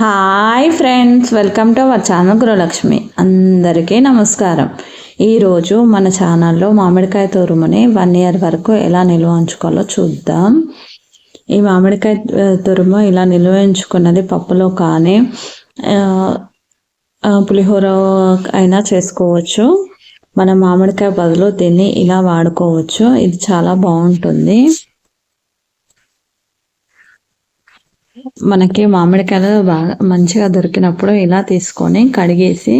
Hi friends welcome to our channel Gruhalakshmi అందరికీ నమస్కారం. ఈరోజు మన ఛానల్లో మామిడికాయ తురుముని వన్ ఇయర్ వరకు ఎలా నిల్వ ఉంచుకోవాలో చూద్దాం. ఈ మామిడికాయ తురుము ఇలా నిల్వ ఉంచుకున్నది పప్పులో కానీ పులిహోర అయినా చేసుకోవచ్చు. మన మామిడికాయ బదులు దీన్ని ఇలా వాడుకోవచ్చు. ఇది చాలా బాగుంటుంది. మనకి మామిడికాయలు బాగా మంచిగా దొరికినప్పుడు ఇలా తీసుకొని కడిగేసి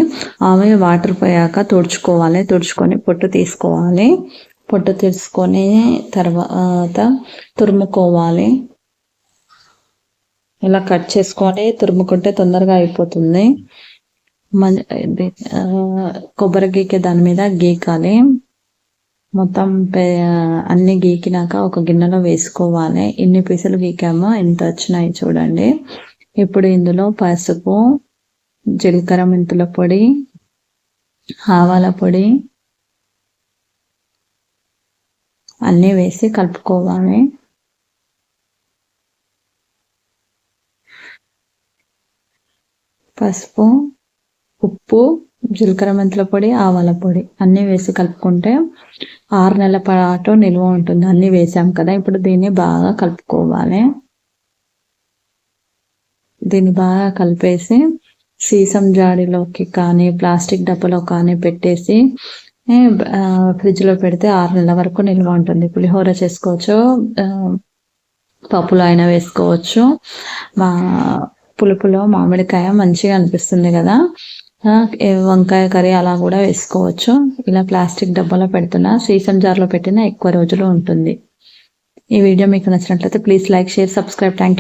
ఆమె వాటర్ పోయాక తుడుచుకోవాలి. తుడుచుకొని పొట్టు తీసుకోవాలి. పొట్టు తీసుకొని తర్వాత తురుముకోవాలి. ఇలా కట్ చేసుకొని తురుముకుంటే తొందరగా అయిపోతుంది. కొబ్బరి గీకే దాని మీద గీకాలి. మొత్తం అన్ని గీకినాక ఒక గిన్నెలో వేసుకోవాలి. ఎన్ని పీసులు గీకామో ఎంత వచ్చినాయి చూడండి. ఇప్పుడు ఇందులో పసుపు జీలకర్ర మెంతుల పొడి ఆవాల పొడి అన్నీ వేసి కలుపుకోవాలి. పసుపు ఉప్పు జీలకర్ర మెంతుల పొడి ఆవాల పొడి అన్నీ వేసి కలుపుకుంటే ఆరు నెలల పాటు నిల్వ ఉంటుంది. అన్నీ వేసాం కదా ఇప్పుడు దీన్ని బాగా కలుపుకోవాలి. దీన్ని బాగా కలిపేసి సీసం జాడీలోకి కానీ ప్లాస్టిక్ డబ్బాలో కానీ పెట్టేసి ఫ్రిడ్జ్లో పెడితే ఆరు నెలల వరకు నిల్వ ఉంటుంది. పులిహోర చేసుకోవచ్చు పప్పులో అయినా వేసుకోవచ్చు. మా పులుపులో మామిడికాయ మంచిగా అనిపిస్తుంది కదా. వంకాయ కర్రీ అలా కూడా వేసుకోవచ్చు. ఇలా ప్లాస్టిక్ డబ్బాలో పెడుతున్నా సీసం జార్లో పెట్టినా ఎక్కువ రోజులు ఉంటుంది. ఈ వీడియో మీకు నచ్చినట్లయితే please like share subscribe. Thank